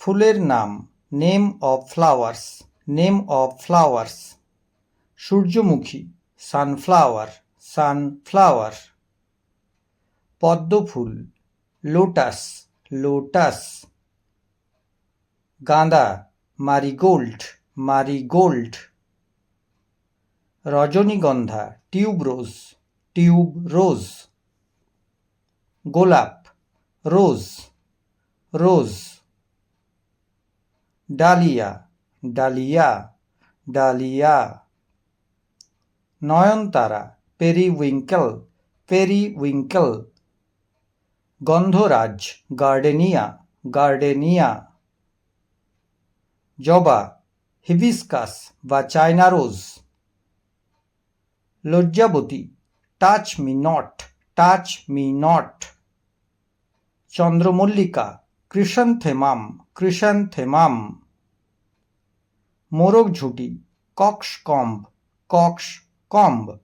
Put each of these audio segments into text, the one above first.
ফুলের নাম name of flowers name of flowers সূর্যমুখী সানফ্লাওয়ার সানফ্লাওয়ার পদ্মফুল লোটাস লোটাস গাঁদা মারিগোল্ড মারিগোল্ড রজনীগন্ধা টিউবরোজ টিউবরোজ গোলাপ rose rose dahlia dahlia dahlia. নয়নতারা, পেরিউইঙ্কেল পেরিউইঙ্কেল। গন্ধরাজ, গার্ডেনিয়া গার্ডেনিয়া। জবা, হিবিস্কাস বা China rose. লজ্জাবতী, touch me not, touch me not. চন্দ্রমল্লিকা chrysanthemum chrysanthemum মোরগ ঝুটি, কক্স কম্ব কক্স কম্ব।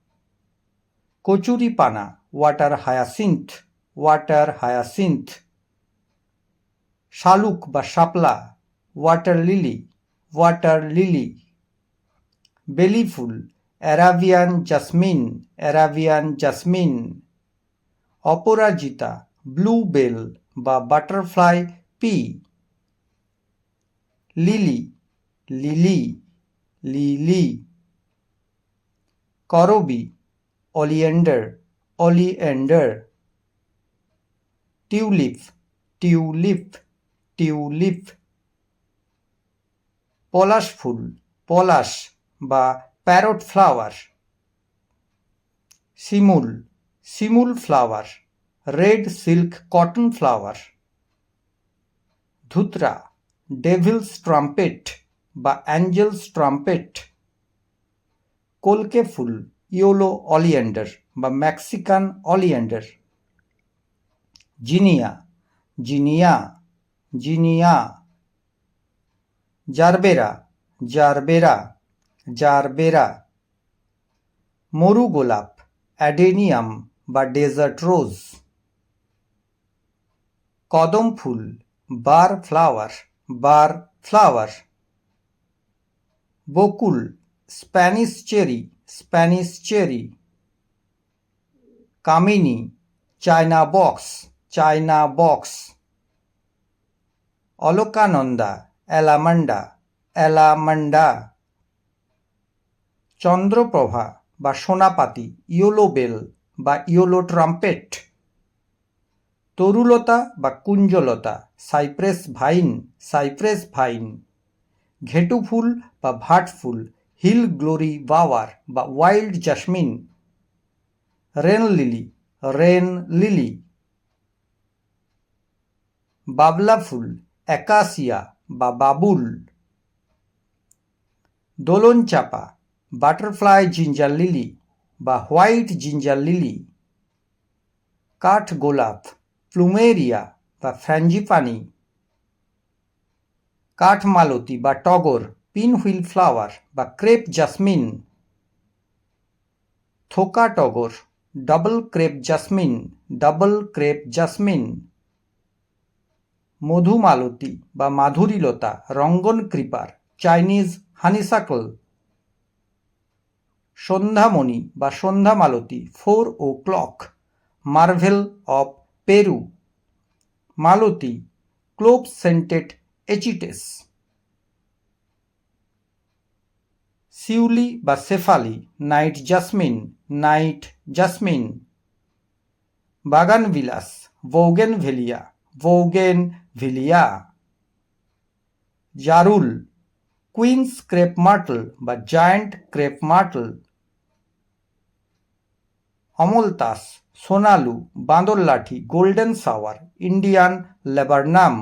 কচুরি পানা, ওয়াটার হায়াসিন্থ ওয়াটার হায়াসিন্থ। শালুক বা শাপলা, ওয়াটার লিলি ওয়াটার লিলি। বেলি ফুল অ্যারাবিয়ান জাসমিন অ্যারাবিয়ান জাসমিন। অপরাজিতা, ব্লু বেল বা butterfly pea. Lily lily lily. করবি, oleander oleander. Tulip tulip tulip. পলাশ ফুল, পলাশ বা প্যারট ফ্লাওয়ার। শিমুল শিমুল flower, red silk cotton flower. ধুতরা, devil's trumpet. বা অ্যাঞ্জেলস ট্রাম্পেট কলকে ফুল, ইয়োলো অলিয়েন্ডার বা Mexican oleander. Zinnia zinnia zinnia. Gerbera gerbera gerbera. মরু গোলাপ অ্যাডেনিয়াম বা ডেজার্ট রোজ। কদম ফুল বার ফ্লাওয়ার বার ফ্লাওয়ার। বকুল, স্প্যানিশ চেরি স্প্যানিশ চেরি। কামিনী, চায়না বক্স চায়না বক্স। অলকানন্দা অ্যালামান্ডা অ্যালামান্ডা চন্দ্রপ্রভা বা সোনাপাতি, ইয়োলো বেল বা ইয়োলো ট্রাম্পেট। তরুলতা বা কুঞ্জলতা, সাইপ্রেস ভাইন সাইপ্রেস ভাইন। ঘেটু ফুল বা ভাট ফুল, হিল গ্লোরি বাওয়ার বা wild jasmine, rain lily rain lily, বাবলা ফুল অ্যাকাসিয়া বা বাবুল, দোলন চাপা, বাটারফ্লাই জিঞ্জার লিলি বা হোয়াইট জিঞ্জার লিলি, কাঠ গোলাপ, প্লুমেরিয়া বা ফ্র্যাঞ্জিপানি কাঠমালতী বা টগর পিনহুইল ফ্লাওয়ার বা ক্রেপ জাসমিন, থোকা টগর, double crepe jasmine, double crepe jasmine, Madhumalati বা মাধুরীলতা, রঙ্গন ক্রিপার, চাইনিজ হানিসাকল, সন্ধ্যামণি বা সন্ধ্যামালতী, four o'clock, marvel of Peru, Malati clove scented echites শিউলি বা শেফালি নাইট জাসমিন নাইট জাসমিন বাগান বিলাস ভৌগেন ভেলিয়া ভৌগেন ভিলিয়া জারুল, কুইন্স ক্রেপ মার্টল বা জায়ান্ট ক্রেপ মার্টল, অমলতাস, সোনালু বাঁদর লাঠি গোল্ডেন সাওয়ার, ইন্ডিয়ান লেবারনাম।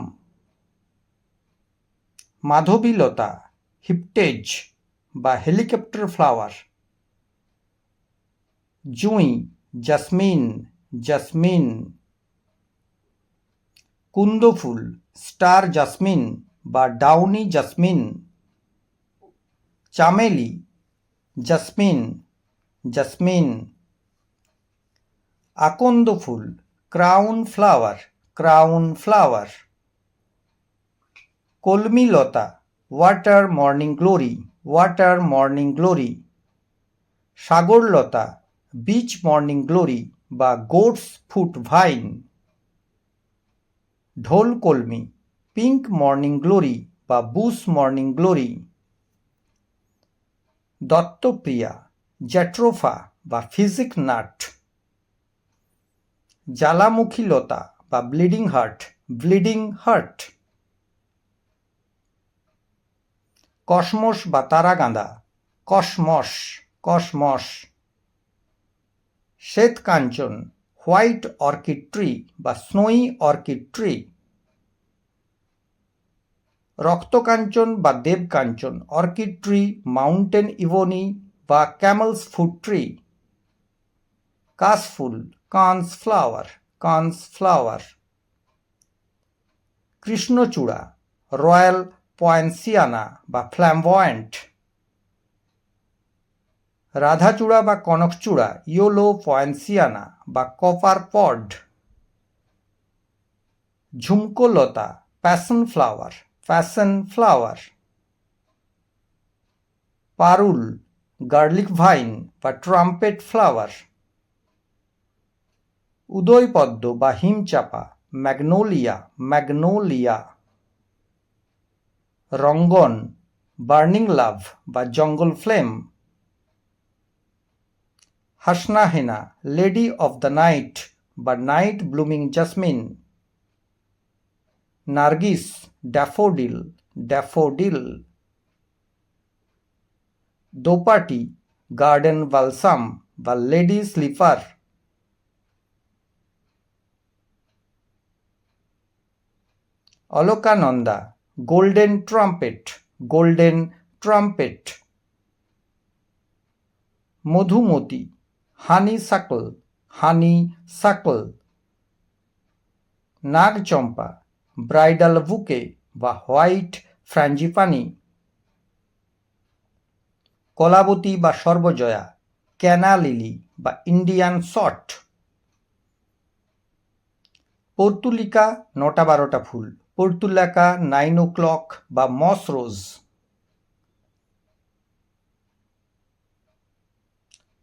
মাধবীলতা, হিপটেজ বা হেলিকপ্টার ফ্লাওয়ার। জুঁই, জাসমিন জাসমিন। কুন্দফুল স্টার জাসমিন বা ডাউনি জাসমিন। চামেলি, জাসমিন জাসমিন। আকন্দ ফুল, ক্রাউন ফ্লাওয়ার ক্রাউন ফ্লাওয়ার। কলমি লতা water morning glory water morning glory সাগরলতা beach morning glory বা গোডস ফুট ভাইন ঢোল কলমি পিঙ্ক মর্নিং গ্লোরি বা বুস মর্নিং গ্লোরি দত্তপ্রিয়া জ্যাট্রোফা বা ফিজিক নাট জ্বালামুখী লতা বা bleeding heart bleeding heart cosmos বা তারাগাঁদা। Cosmos cosmos. শ্বেত কাঞ্চন হোয়াইট অর্কিড ট্রি বা স্নোই অর্কিড ট্রি। রক্তকাঞ্চন বা দেবকাঞ্চন, অর্কিড ট্রি, মাউন্টেন ইভোনি বা ক্যামেলস ফুড ট্রি। কাশফুল কান্স ফ্লাওয়ার কান্স ফ্লাওয়ার। কৃষ্ণচূড়া, রয়্যাল পয়েন্সিয়ানা বা ফ্ল্যামভয়েন্ট। রাধাচূড়া বা কনকচূড়া, ইয়োলো পয়েন্সিয়ানা বা কপার পড। ঝুমকোলতা প্যাশন ফ্লাওয়ার প্যাশন ফ্লাওয়ার। পারুল, গার্লিক ভাইন বা ট্রাম্পেট ফ্লাওয়ার। উদয়পদ্ম বা হিমচাপা, ম্যাগনোলিয়া ম্যাগনোলিয়া। রঙ্গন, বার্নিং লাভ বা জঙ্গল ফ্লেম। হাসনা হেনা লেডি অফ দ্য নাইট বা নাইট ব্লুমিং জাসমিন। নার্গিস, ড্যাফোডিল ড্যাফোডিল। দোপাটি, গার্ডেন বালসাম বা লেডি স্লিপার। অলকানন্দা গোল্ডেন ট্রাম্পেট গোল্ডেন ট্রাম্পেট মধুমতি হানি সাকল হানি সাকল নাগচম্পা ব্রাইডাল বুকে বা হোয়াইট ফ্র্যাঞ্জিপানি কলাবতী বা সর্বজয়া ক্যানা লিলি বা ইন্ডিয়ান শট পর্তুলিকা নটা বারোটা ফুল। পর্তুলাকা নাইন ও ক্লক বা মস রোজ।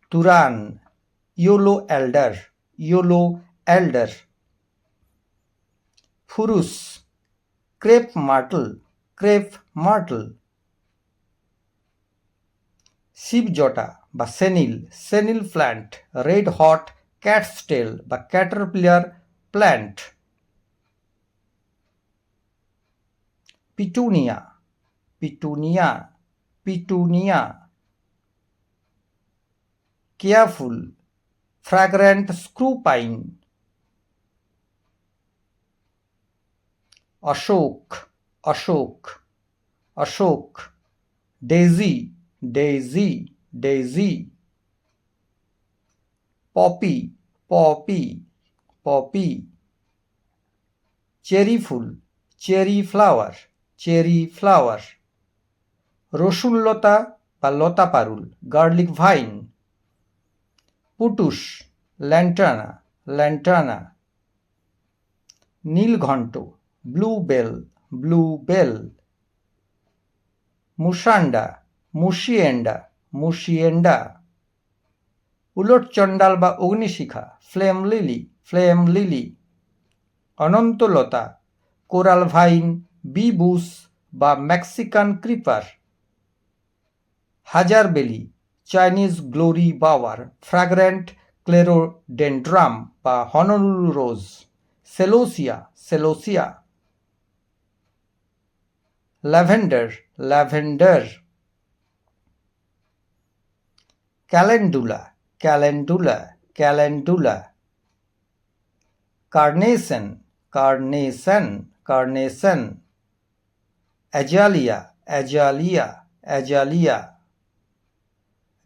তুরান, ইয়োলো এল্ডার ইয়োলো এল্ডার। ফুরুস, ক্রেপ মার্টল ক্রেপ মার্টল। শিবজটা বা chenille chenille plant, red hot cat's tail বা caterpillar plant. Petunia petunia petunia careful fragrant screw pine অশোক অশোক Ashok daisy daisy daisy poppy poppy poppy cherry ফুল cherry flower cherry flower রসুনলতা বা লতা পারুল, garlic vine, পুটুস, ল্যান্টানা ল্যান্টানা নীলঘণ্ট blue bell blue bell, মুসান্ডা, মুশিয়েন্ডা মুশিয়েন্ডা, উলট চণ্ডাল বা অগ্নিশিখা, ফ্লেম লিলি ফ্লেম লিলি অনন্তলতা কোরাল ভাইন বিবুস বা মেক্সিকান ক্রিপার। হাজার বেলি, Chinese glory bower, fragrant clerodendrum বা Honolulu rose, celosia celosia. Lavender lavender. Calendula calendula calendula. Carnation carnation carnation ajalia, ajalia, ajalia.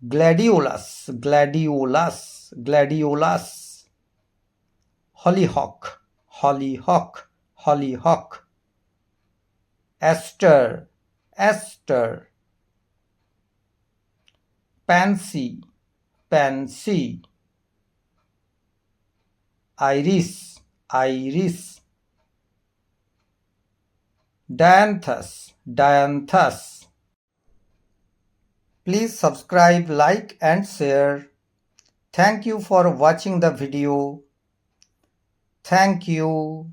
Gladiolus, gladiolus, gladiolus. Hollyhock, hollyhock, hollyhock. Aster, aster. Pansy, pansy. Iris, iris, dianthus. Dianthus. Please subscribe like and share. Thank you for watching the video. Thank you